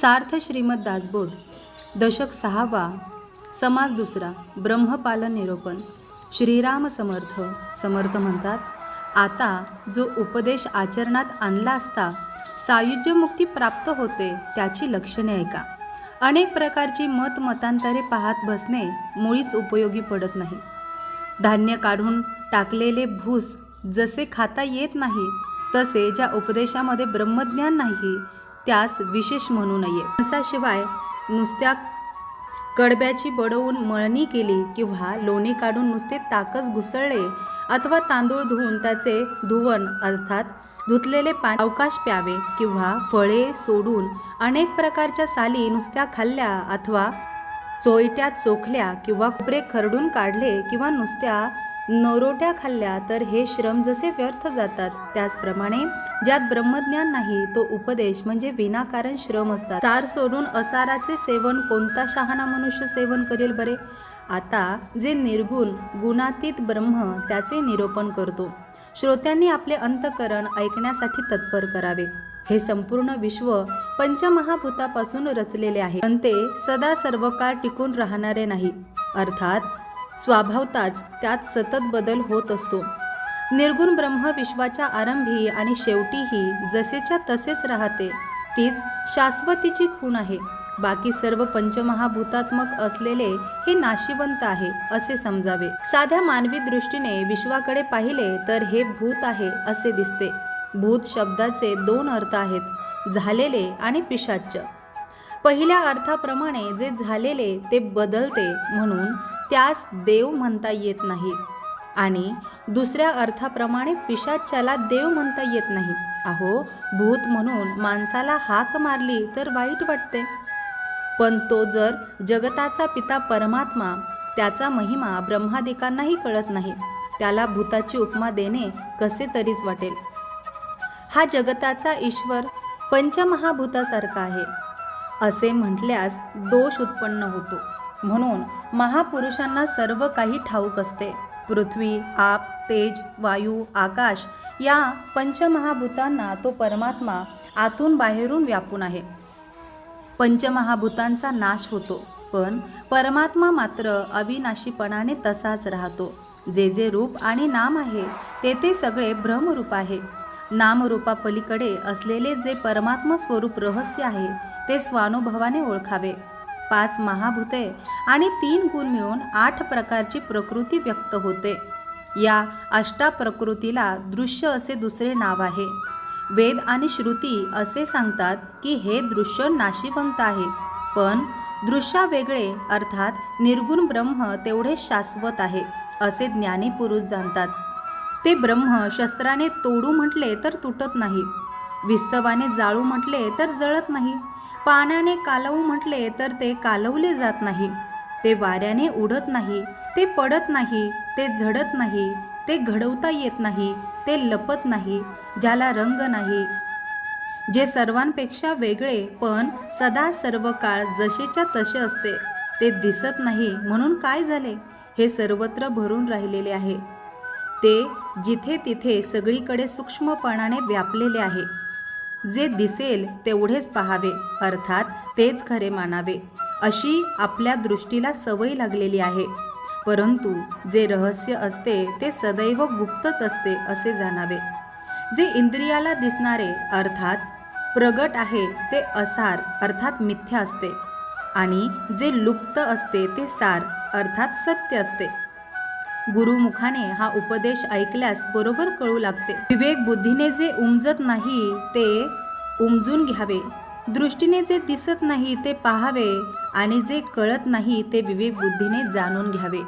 सार्थ श्रीमद दासबोध दशक सहावा समाज दुसरा ब्रह्मपालन निरोपण श्रीराम समर्थ समर्थ म्हणतात आता जो उपदेश आचरणात आणला असता सायुज्य मुक्ती प्राप्त होते त्याची लक्षणे ऐका. अनेक प्रकारची मत मतांतरे पाहत बसणे मुळीच उपयोगी पडत नाही. धान्य काढून टाकलेले भूस जसे खाता येत नाही तसे ज्या उपदेशामध्ये ब्रह्मज्ञान नाही त्यास विशेष म्हणू नये. माणसाशिवाय नुसत्या कडब्याची बडवून मळणी केली किंवा लोणी काढून नुसते ताकच घुसळले अथवा तांदूळ धुवून त्याचे धुवण अर्थात धुतलेले पाणी अवकाश प्यावे किंवा फळे सोडून अनेक प्रकारच्या साली नुसत्या खाल्ल्या अथवा चोयट्या चोखल्या किंवा कुपरे खरडून काढले किंवा नुसत्या नरोट्या खाल्ल्या तर हे श्रम जसे व्यर्थ जातात त्याचप्रमाणे ज्यात ब्रह्मज्ञान नाही तो उपदेश म्हणजे विनाकारण श्रम असतात. सार सोडून असाराचे सेवन कोणता शहाणा मनुष्य सेवन करेल बरे? आता जे निर्गुण गुणातीत ब्रह्म त्याचे निरोपण करतो. श्रोत्यांनी आपले अंतकरण ऐकण्यासाठी तत्पर करावे. हे संपूर्ण विश्व पंचमहाभूतापासून रचलेले आहे. पण ते सदा सर्व काळ टिकून राहणारे नाही. अर्थात स्वभावताच त्यात सतत बदल होत असतो. निर्गुण ब्रह्म विश्वाच्या आरंभी आणि शेवटीही जसेच्या तसेच राहते तीच शाश्वतीची खूण आहे. बाकी सर्व पंचमहाभूतात्मक असलेले हे नाशिवंत आहे असे समजावे. साध्या मानवी दृष्टीने विश्वाकडे पाहिले तर हे भूत आहे असे दिसते. भूत शब्दाचे दोन अर्थ आहेत झालेले आणि पिशाच्य. पहिल्या अर्थाप्रमाणे जे झालेले ते बदलते म्हणून त्यास देव म्हणता येत नाही. आणि दुसऱ्या अर्थाप्रमाणे पिशाच्याला देव म्हणता येत नाही. अहो भूत म्हणून माणसाला हाक मारली तर वाईट वाटते. पण तो जर जगताचा पिता परमात्मा त्याचा महिमा ब्रह्मादिकांनाही कळत नाही. त्याला भूताची उपमा देणे कसे तरीच वाटेल. हा जगताचा ईश्वर पंचमहाभूतासारखा आहे. असे म्हटल्यास दोष उत्पन्न होतो. म्हणून महापुरुषांना सर्व काही ठाऊक असते. पृथ्वी आप तेज वायू आकाश या पंचमहाभूतांना तो परमात्मा आतून बाहेरून व्यापून आहे. पंचमहाभूतांचा नाश होतो पण परमात्मा मात्र अविनाशीपणाने तसाच राहतो. जे जे रूप आणि नाम आहे ते ते सगळे भ्रमरूप आहे. नामरूपापलीकडे असलेले जे परमात्मा स्वरूप रहस्य आहे ते स्वानुभवाने ओळखावे. पाच महाभूते आणि तीन गुण मिळून आठ प्रकारची प्रकृती व्यक्त होते. या अष्टा प्रकृतीला दृश्य असे दुसरे नाव आहे. वेद आणि श्रुती असे सांगतात की हे दृश्य नाशिवंत आहे पण दृश्या वेगळे अर्थात निर्गुण ब्रह्म तेवढे शाश्वत आहे असे ज्ञानी पुरुष जाणतात. ते ब्रह्म शस्त्राने तोडू म्हटले तर तुटत नाही विस्तवाने जाळू म्हटले तर जळत नाही. पाण्याने कालवू म्हटले तर ते कालवले जात नाही. ते वाऱ्याने उडत नाही ते पडत नाही ते झडत नाही ते घडवता येत नाही ते लपत नाही ज्याला रंग नाही. जे सर्वांपेक्षा वेगळे पण सदा सर्व काळ जसेच्या तसे असते ते दिसत नाही म्हणून काय झाले? हे सर्वत्र भरून राहिलेले आहे. ते जिथे तिथे सगळीकडे सूक्ष्मपणाने व्यापलेले आहे. जे दिसेल तेवढेच पाहावे अर्थात तेच खरे मानावे. अशी आपल्या दृष्टीला सवय लागलेली आहे. परंतु जे रहस्य असते ते सदैव गुप्तच असते असे जाणावे. जे इंद्रियाला दिसणारे अर्थात प्रगट आहे ते असार अर्थात मिथ्या असते. आणि जे लुप्त असते ते सार अर्थात सत्य असते. गुरुमुखाने हा उपदेश ऐकल्यास बरोबर कळू लागते. विवेक बुद्धीने जे उमजत नाही ते उमजून घ्यावे. दृष्टीने जे दिसत नाही ते पाहावे आणि जे कळत नाही ते विवेक बुद्धीने जाणून घ्यावे.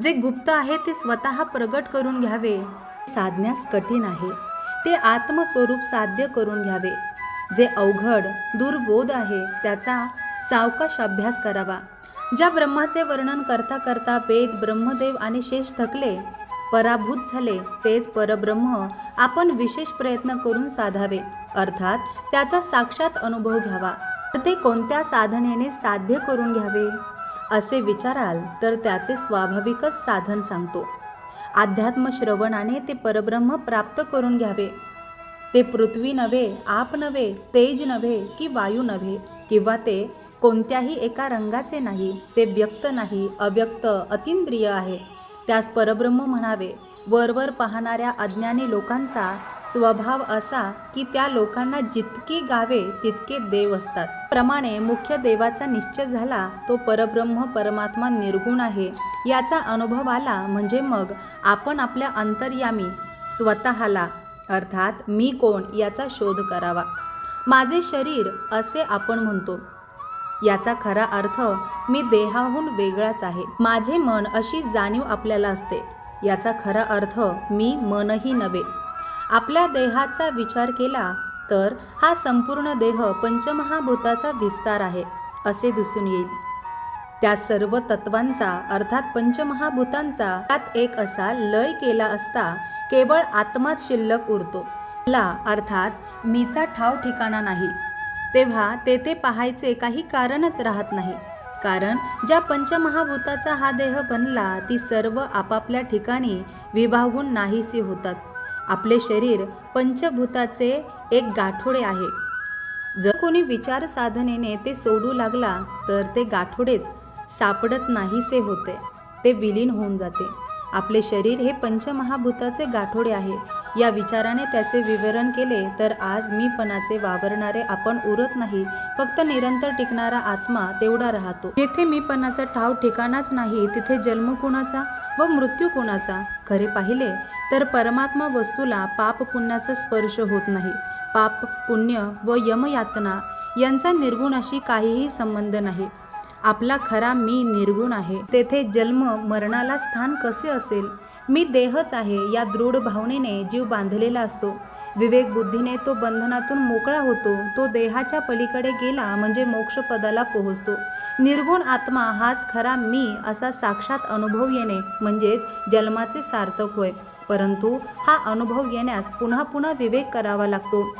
जे गुप्त आहे ते स्वतः प्रगट करून घ्यावे. साधण्यास कठीण आहे. ते आत्मस्वरूप साध्य करून घ्यावे. जे अवघड दुर्बोध आहे त्याचा सावकाश अभ्यास करावा. ज्या ब्रह्माचे वर्णन करता करता वेद ब्रह्मदेव आणि शेष थकले पराभूत झाले तेच परब्रह्म आपण विशेष प्रयत्न करून साधावे. अर्थात त्याचा साक्षात अनुभव घ्यावा. तर ते कोणत्या साधनेने साध्य करून घ्यावे? असे विचाराल तर त्याचे स्वाभाविकच साधन सांगतो. अध्यात्म श्रवणाने ते परब्रह्म प्राप्त करून घ्यावे. ते पृथ्वी नव्हे आप नव्हे तेज नव्हे की वायू नव्हे किंवा ते कोणत्याही एका रंगाचे नाही ते व्यक्त नाही अव्यक्त अतिंद्रिय आहे. त्यास परब्रह्म म्हणावे. वरवर पाहणाऱ्या अज्ञानी लोकांचा स्वभाव असा की त्या लोकांना जितकी गावे तितके देव असतात. प्रमाणे मुख्य देवाचा निश्चय झाला तो परब्रह्म परमात्मा निर्गुण आहे. याचा अनुभव आला म्हणजे मग आपण आपल्या अंतर्यामी स्वतःला अर्थात मी कोण याचा शोध करावा. माझे शरीर असे आपण म्हणतो. याचा खरा अर्थ मी देहाहून वेगळाच आहे. माझे मन अशी जाणीव आपल्याला असते. याचा खरा अर्थ मी मनही नव्हे. आपल्या देहाचा विचार केला तर हा संपूर्ण देह पंचमहाभूताचा विस्तार आहे असे दिसून येईल. त्या सर्व तत्वांचा अर्थात पंचमहाभूतांचा त्यात एक असा लय केला असता केवळ आत्माच शिल्लक उरतो. ला अर्थात मीचा ठाव ठिकाणा नाही. तेव्हा तेथे पाहायचे काही कारणच राहत नाही. कारण ज्या पंचमहाभूताचा हा देह बनला ती सर्व आपापल्या ठिकाणी विभागून नाहीसे होतात. आपले शरीर पंचभूताचे एक गाठोडे आहे. जर कोणी विचार साधनेने ते सोडू लागला तर ते गाठोडेच सापडत नाहीसे होते. ते विलीन होऊन जाते. आपले शरीर हे पंचमहाभूताचे गाठोडे आहे. या विचाराने त्याचे विवरण केले तर आज मीपणाचे वावरणारे आपण उरत नाही फक्त निरंतर टिकणारा आत्मा तेवढा राहतो. जेथे मीपणाचा ठाव ठिकाणाच नाही तिथे जन्म कोणाचा व मृत्यू कोणाचा? खरे पाहिले तर परमात्मा वस्तूला पाप पुण्याचा स्पर्श होत नाही. पाप पुण्य व यमयातना यांचा निर्गुणाशी काहीही संबंध नाही. आपला खरा मी निर्गुण आहे. तेथे जन्म मरणाला स्थान कसे असेल? मी देहच आहे या दृढ भावनेने जीव बांधलेला असतो. विवेक बुद्धीने तो बंधनातून मोकळा होतो तो देहाच्या पलीकडे गेला म्हणजे मोक्षपदाला पोहोचतो. निर्गुण आत्मा हाच खरा मी असा साक्षात अनुभव येणे म्हणजेच जन्माचे सार्थक होय. परंतु हा अनुभव येण्यास पुन्हा पुन्हा विवेक करावा लागतो.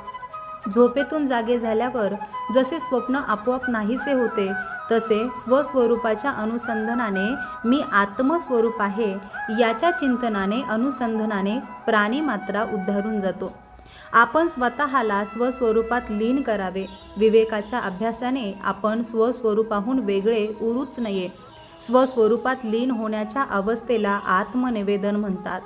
झोपेतून जागे झाल्यावर जसे स्वप्न आपोआप नाहीसे होते तसे स्वस्वरूपाच्या अनुसंधानाने मी आत्मस्वरूप आहे याच्या चिंतनाने अनुसंधानाने प्राणी मात्रा उद्धारून जातो. आपण स्वतःला स्वस्वरूपात लीन करावे. विवेकाच्या अभ्यासाने आपण स्वस्वरूपाहून वेगळे उरूच नये. स्वस्वरूपात लीन होण्याच्या अवस्थेला आत्मनिवेदन म्हणतात.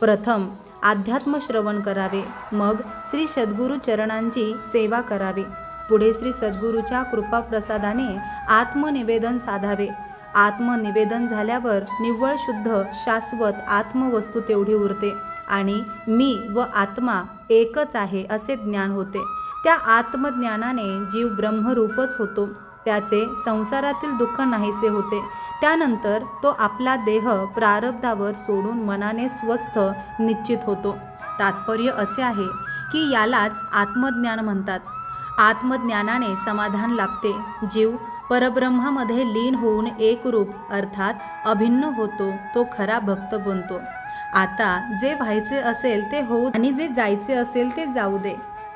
प्रथम अध्यात्म श्रवण करावे. मग श्री सद्गुरू चरणांची सेवा करावी. पुढे श्री सद्गुरूच्या कृपाप्रसादाने आत्मनिवेदन साधावे. आत्मनिवेदन झाल्यावर निव्वळ शुद्ध शाश्वत आत्मवस्तू तेवढी उरते आणि मी व आत्मा एकच आहे असे ज्ञान होते. त्या आत्मज्ञानाने जीव ब्रह्मरूपच होतो. त्याचे संसारातील दुःख नाहीसे होते. त्यानंतर तो आपला देह प्रारब्धावर सोडून मनाने स्वस्थ निश्चित होतो. तात्पर्य असे आहे की यालाच आत्मज्ञान म्हणतात. आत्मज्ञानाने समाधान लाभते. जीव परब्रह्मामध्ये लीन होऊन एकरूप अर्थात अभिन्न होतो तो खरा भक्त बनतो. आता जे व्हायचे असेल ते होऊ आणि जे जायचे असेल ते जाऊ दे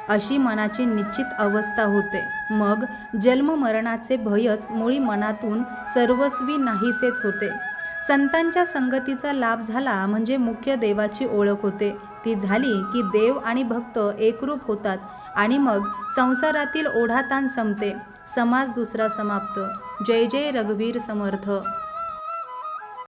अशी मनाची निश्चित अवस्था होते. मग जन्म मरणाचे भयच मुळी मनातून सर्वस्वी नाहीसेच होते. संतांच्या संगतीचा लाभ झाला म्हणजे मुख्य देवाची ओळख होते. ती झाली की देव आणि भक्त एकरूप होतात आणि मग संसारातील ओढाताण संपते. समाज दुसरा समाप्त. जय जय रघुवीर समर्थ.